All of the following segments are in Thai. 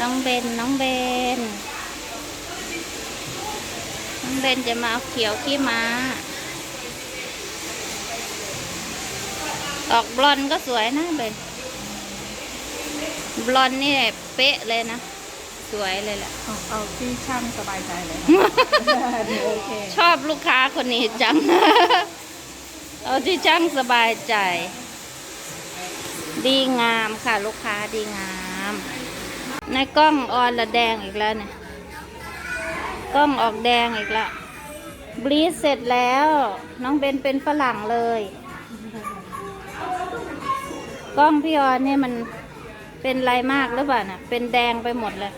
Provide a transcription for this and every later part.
น้องเบน น้องเบน น้องเบนจะมาเอาเขียวขี้ม้าออกบลอนด์ก็สวยนะเบน บลอนด์นี่เป๊ะเลยนะ สวยเลยแหละ เอาเอาที่ช่างสบายใจเลยค่ะเดี๋ยวโอเคชอบลูกค้าคนนี้จัง เอาที่ช่างสบายใจ ดีงามค่ะ ลูกค้าดีงาม ในกล้องออนละแดงอีกแล้วเนี่ย กล้องออกแดงอีกล้วบลีดเสร็จแล้ว น้องเบนเป็นฝรั่งเลย กล้องพี่ออนเนี่ยมันเป็นไรมากหรือเปล่าน่ะ เป็นแดงไปหมดเลย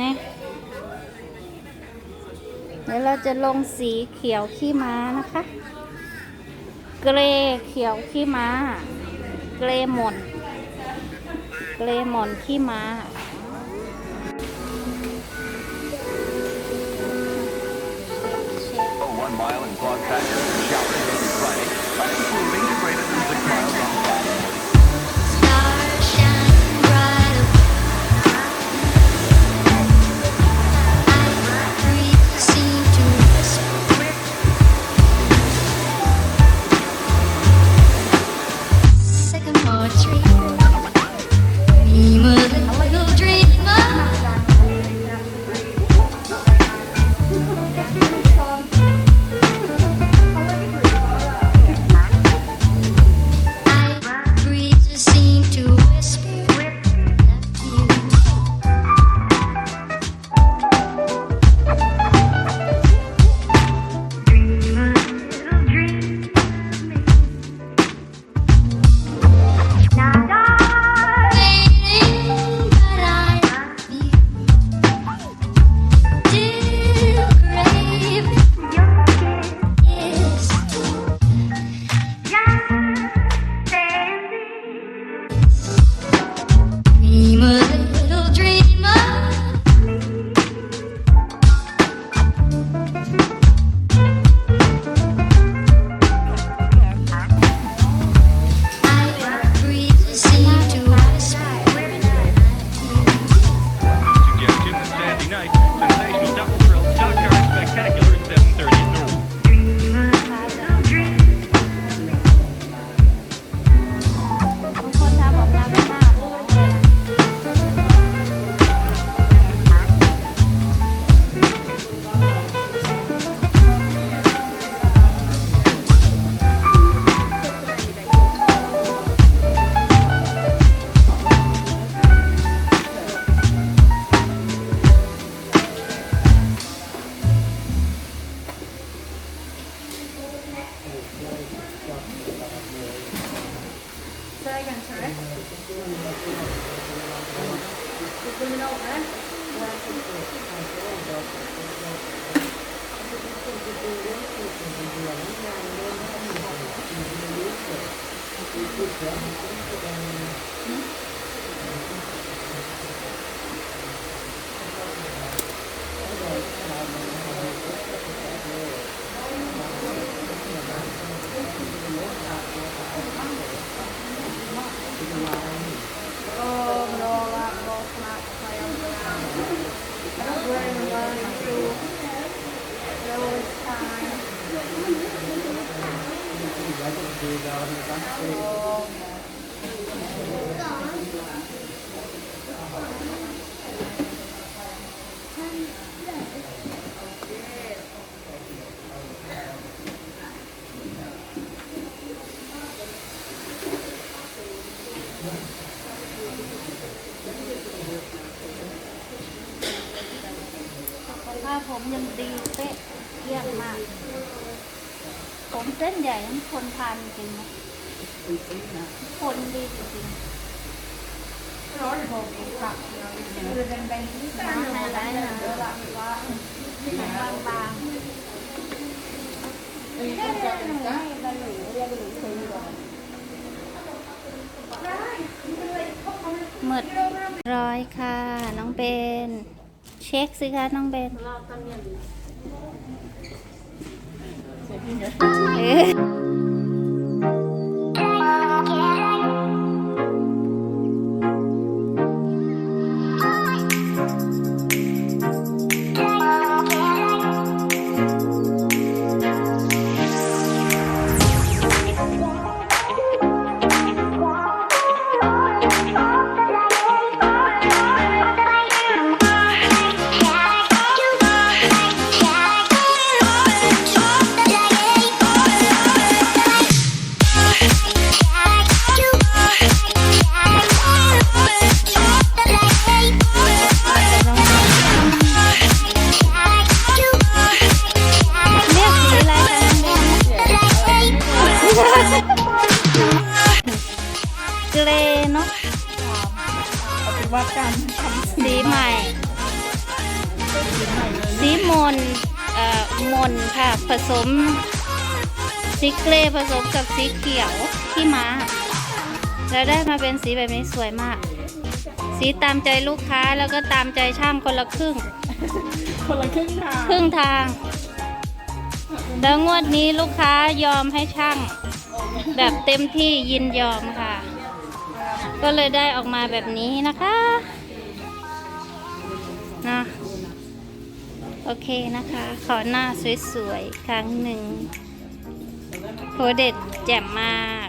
นี่เดี๋ยวเราจะลงสีเขียวขี้ม้านะคะ เกรเขียวขี้ม้า เกรหมอนเกรหมอนขี้ม้า one mile in Claude Factor, showering every Friday, by improving to greater than six miles on สุขภาผมยังดีเป๊ะเยี่ยมมาก ผมเส้นใหญ่ทั้งคนทานจริงนะ คนดีจริงร้อนผมผักเราเป็นแบงค์ไฮไลท์นะบางๆหนุ่มดร้อยค่ะ น้องเบนเช็คสิคะน้องเบนเอ๊ะ วัติการทำสีใหม่ สีมนเอ่อมนค่ะ ผสมสีเกรย์ผสมกับสีเขียวที่ม้า แล้วได้มาเป็นสีแบบนี้สวยมาก สีตามใจลูกค้าแล้วก็ตามใจช่างคนละครึ่ง คนละครึ่งทางครึ่งทาง แล้วงวดนี้ลูกค้ายอมให้ช่าง แบบเต็มที่ยินยอมค่ะ ก็เลยได้ออกมาแบบนี้นะคะนะโอเคนะคะ ขอหน้าสวยๆ ครั้งหนึ่งโหเด็ดแจ่มมาก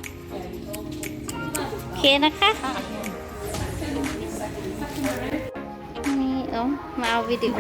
โอเคนะคะ นี่เอ้ามาเอาวิดีโอ